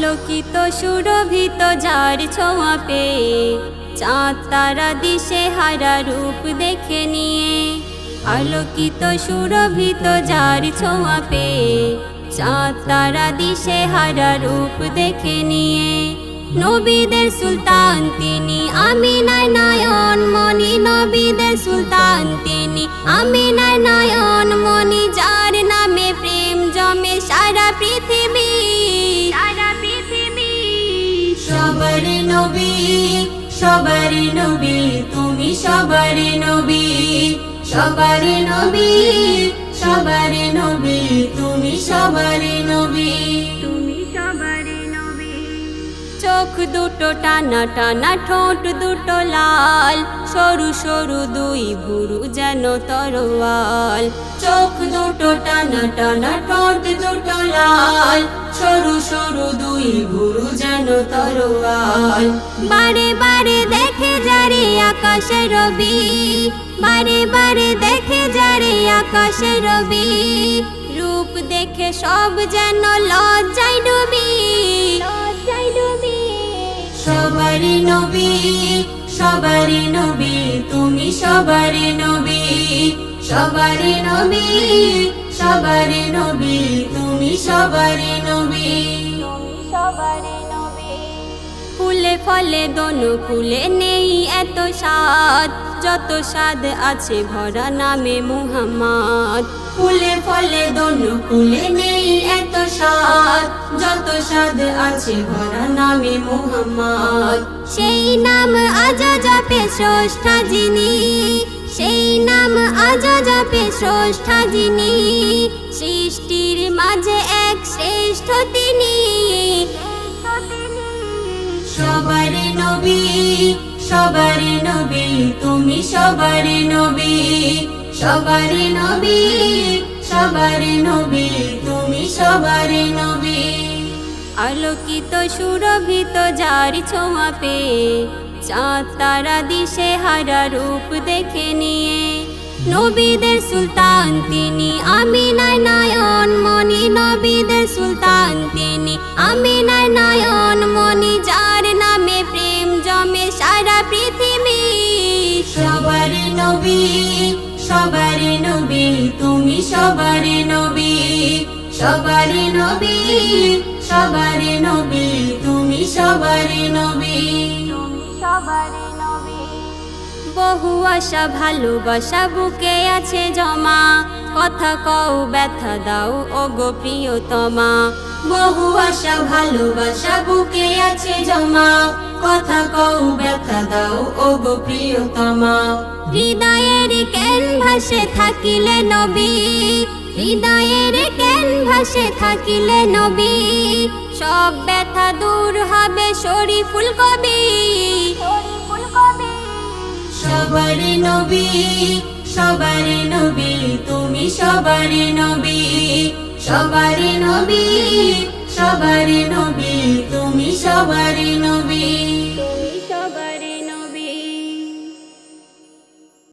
আলোকিত সুরভিত যার ছোঁয়া পেয়ে চাঁদ তারা দিশে হারা রূপ দেখে নিয়ে। আলোকিত সুরভিত যার ছোঁয়া পেয়ে চাঁদ তারা দিশে হারা রূপ দেখে নিয়ে। নবীদের সুলতান তিনি আমি নয়ন মনি। নবীদের সুলতান তিনি আমি নয়ন সবার নবী সবার নবী তুমি সবার নবী সবার নবী সবার নবী তুমি সবার নবী। তুমি সবার নবী। চোখ দুটো টানা টানা ঠোঁট দুটো লাল সরু সরু দুই ভুরু যেন তরোয়াল। চোখ দুটো টানা টানা ঠোঁট দুটো লাল সরু সরু দুই ভুরু যেন তরোয়াল। বারে বারে দেখে যারে আকাশে রবি। বারে বারে দেখে যারে আকাশে রবি। রূপ দেখে সব যেন লজ্জায় ডুবি। লজ্জায় ডুবি। সবার নবী সবার নবী তুমি সবার নবী সবার নবী সবার নবী তুমি সবার নবী। ফুলে ফলে দোনো ফুলে নেই এত স্বাদ যত স্বাদ আছে ভরা নামে মুহাম্মদ। ফুলে ফলে দোনো ফুলে নেই এত স্বাদ যত স্বাদ আছে ভরা নামে মুহাম্মদ। সেই নাম আজ জপে স্রষ্টা যিনি সেই নাম আজ স্রষ্টা যিনি, সৃষ্টির মাঝে এক শ্রেষ্ঠ তিনি। সবার নবী সবার নবী, তুমি সবার নবী। সবার নবী সবার নবী, তুমি সবার নবী। আলোকিত সুরভিত যার ছোঁয়া পেয়ে চাঁদ তারা দিশে হারা রূপ দেখে নিয়ে। নবীদের সুলতান তিনি আমি নাই নয়ন মনি নবীদের সুলতান তিনি আমি নাই নয়ন মনি যার নামে প্রেম জমে সারা পৃথিবী। সবার নবী সবার নবী, তুমি সবার নবী সবার নবী সবার নবী। তুমি সবার নবী। বহু আশা, ভালোবাসা বুকে আছে জমা। কথা কও, ব্যথা দাও ও গো প্রিয়তমা। বহু আশা, ভালোবাসা বুকে আছে জমা। কথা কও, ব্যথা দাও ও গো প্রিয়তমা। হৃদয়ের ক্যানভাসে থাকিলে নবী। হৃদয়ের ক্যানভাসে থাকিলে নবী। সব ব্যথা দূর হবে শরীফুল কবি। সবার নবী সবার নবী তুমি সবার নবী সবার নবী সবার নবী।